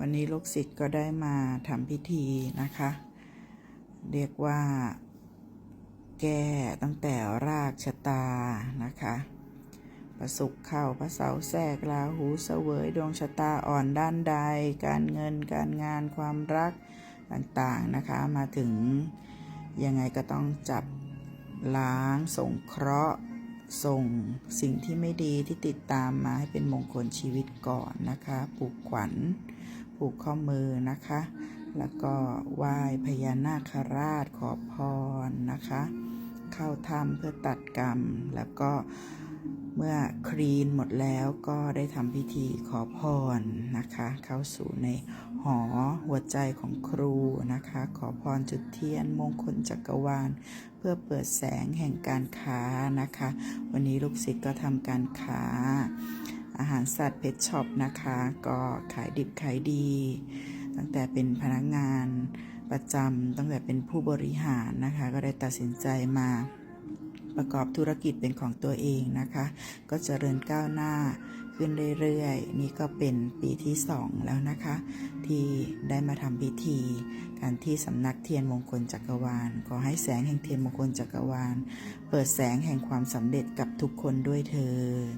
วันนี้ลูกศิษย์ก็ได้มาทำพิธีนะคะ เรียกว่า แก้ตั้งแต่รากชะตานะคะประสุขเข้าพระเสาแทรกราหูเสวยดวงชะตาอ่อนด้านใด การเงินการงานความรักต่างๆนะคะ มาถึงยังไงก็ต้องจับล้างส่งเคราะห์ส่งสิ่งที่ไม่ดีที่ติดตามมาให้เป็นมงคลชีวิตก่อนนะคะ ปลูกขวัญ ผูกข้อมือนะคะ แล้วก็ไหว้พญานาคราชขอพรนะคะ เข้าถ้ำเพื่อตัดกรรม แล้วก็เมื่อคลีนหมดแล้วก็ได้ทำพิธีขอพรนะคะ เข้าสู่ในหอหัวใจของครูนะคะ ขอพรจุดเทียนมงคลจักรวาล เพื่อเปิดแสงแห่งการค้านะคะ วันนี้ลูกศิษย์ก็ทำการค้าาหารสัตว์เพชช็อปนะคะ ก็ขายดิบขายดี ตั้งแต่เป็นพนักงานประจำตั้งแต่เป็นผู้บริหารนะคะ ก็ได้ตัดสินใจมาประกอบธุรกิจเป็นของตัวเองนะคะ ก็เจริญก้าวหน้าขึ้นเรื่อยๆ นี่ก็เป็นปีที่2แล้วนะคะ ที่ได้มาทำพิธี การที่สำนักเทียนมงคลจักรวาล ขอให้แสงแห่งเทียนมงคลจักรวาล เปิดแสงแห่งความสำเร็จกับทุกคนด้วยเถิด